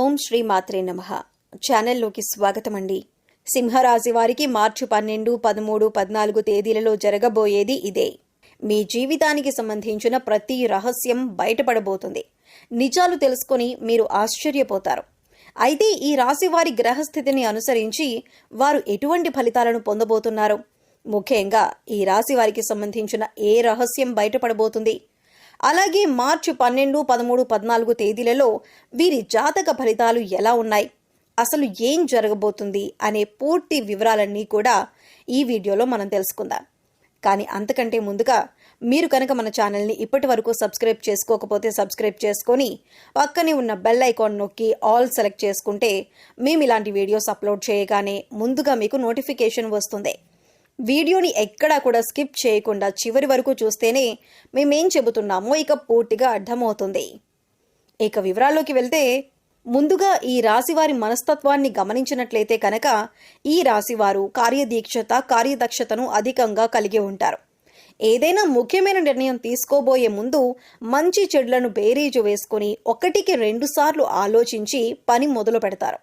ఓం శ్రీ మాత్రే నమ. ఛానల్లోకి స్వాగతం అండి సింహరాశి వారికి మార్చి పన్నెండు పదమూడు పద్నాలుగు తేదీలలో జరగబోయేది ఇదే. మీ జీవితానికి సంబంధించిన ప్రతి రహస్యం బయటపడబోతుంది. నిజాలు తెలుసుకొని మీరు ఆశ్చర్యపోతారు. అయితే ఈ రాశి వారి గ్రహస్థితిని అనుసరించి వారు ఎటువంటి ఫలితాలను పొందబోతున్నారు? ముఖ్యంగా ఈ రాశి వారికి సంబంధించిన ఏ రహస్యం బయటపడబోతుంది? అలాగే మార్చి పన్నెండు పదమూడు పద్నాలుగు తేదీలలో వీరి జాతక ఫలితాలు ఎలా ఉన్నాయి? అసలు ఏం జరగబోతుంది? అనే పూర్తి వివరాలన్నీ కూడా ఈ వీడియోలో మనం తెలుసుకుందాం. కానీ అంతకంటే ముందుగా మీరు కనుక మన ఛానల్ని ఇప్పటి వరకు సబ్స్క్రైబ్ చేసుకోకపోతే సబ్స్క్రైబ్ చేసుకొని పక్కనే ఉన్న బెల్ ఐకాన్ నొక్కి ఆల్ సెలెక్ట్ చేసుకుంటే మేము ఇలాంటి వీడియోస్ అప్లోడ్ చేయగానే ముందుగా మీకు నోటిఫికేషన్ వస్తుంది. వీడియోని ఎక్కడా కూడా స్కిప్ చేయకుండా చివరి వరకు చూస్తేనే మేమేం చెబుతున్నామో ఇక పూర్తిగా అర్థమవుతుంది. ఇక వివరాల్లోకి వెళ్తే ముందుగా ఈ రాశివారి మనస్తత్వాన్ని గమనించినట్లయితే కనుక ఈ రాశివారు కార్యదీక్షత కార్యదక్షతను అధికంగా కలిగి ఉంటారు. ఏదైనా ముఖ్యమైన నిర్ణయం తీసుకోబోయే ముందు మంచి చెడులను బేరీజు వేసుకుని ఒకటికి రెండుసార్లు ఆలోచించి పని మొదలు పెడతారు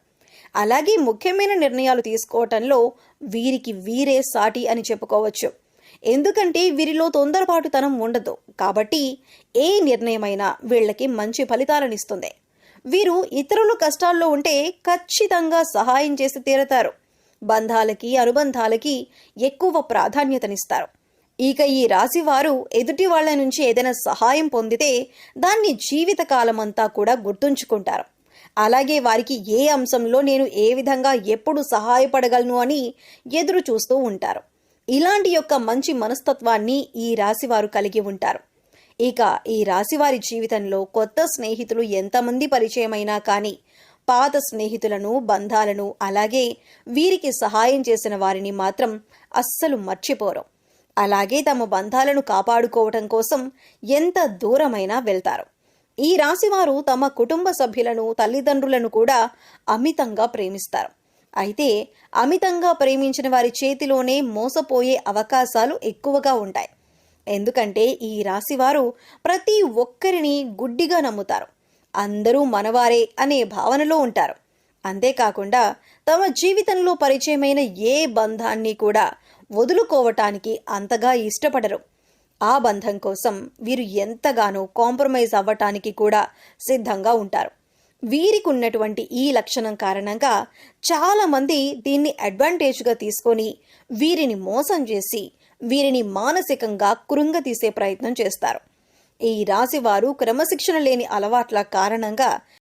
అలాగే ముఖ్యమైన నిర్ణయాలు తీసుకోవటంలో వీరికి వీరే సాటి అని చెప్పుకోవచ్చు. ఎందుకంటే వీరిలో తొందరపాటుతనం ఉండదు. కాబట్టి ఏ నిర్ణయమైనా వీళ్ళకి మంచి ఫలితాలనిస్తుంది. వీరు ఇతరులు కష్టాల్లో ఉంటే ఖచ్చితంగా సహాయం చేసి తీరతారు. బంధాలకి అనుబంధాలకి ఎక్కువ ప్రాధాన్యతనిస్తారు. ఇక ఈ రాశి వారు ఎదుటి వాళ్ళ నుంచి ఏదైనా సహాయం పొందితే దాన్ని జీవితకాలమంతా కూడా గుర్తుంచుకుంటారు. అలాగే వారికి ఏ అంశంలో నేను ఏ విధంగా ఎప్పుడు సహాయపడగలను అని ఎదురు చూస్తూ ఉంటారు. ఇలాంటి యొక్క మంచి మనస్తత్వాన్ని ఈ రాశివారు కలిగి ఉంటారు. ఇక ఈ రాశివారి జీవితంలో కొత్త స్నేహితులు ఎంతమంది పరిచయమైనా కానీ పాత స్నేహితులను బంధాలను అలాగే వీరికి సహాయం చేసిన వారిని మాత్రం అస్సలు మర్చిపోరు. అలాగే తమ బంధాలను కాపాడుకోవటం కోసం ఎంత దూరమైనా వెళ్తారు. ఈ రాశివారు తమ కుటుంబ సభ్యులను తల్లిదండ్రులను కూడా అమితంగా ప్రేమిస్తారు. అయితే అమితంగా ప్రేమించిన వారి చేతిలోనే మోసపోయే అవకాశాలు ఎక్కువగా ఉంటాయి. ఎందుకంటే ఈ రాశివారు ప్రతి ఒక్కరిని గుడ్డిగా నమ్ముతారు. అందరూ మనవారే అనే భావనలో ఉంటారు. అంతేకాకుండా తమ జీవితంలో పరిచయమైన ఏ బంధాన్ని కూడా వదులుకోవటానికి అంతగా ఇష్టపడరు. ఆ బంధం కోసం వీరు ఎంతగానో కాంప్రమైజ్ అవ్వటానికి కూడా సిద్ధంగా ఉంటారు. వీరికి ఉన్నటువంటి ఈ లక్షణం కారణంగా చాలామంది దీన్ని అడ్వాంటేజ్గా తీసుకొని వీరిని మోసం చేసి వీరిని మానసికంగా కృంగతీసే ప్రయత్నం చేస్తారు. ఈ రాశి వారు క్రమశిక్షణ లేని అలవాట్ల కారణంగా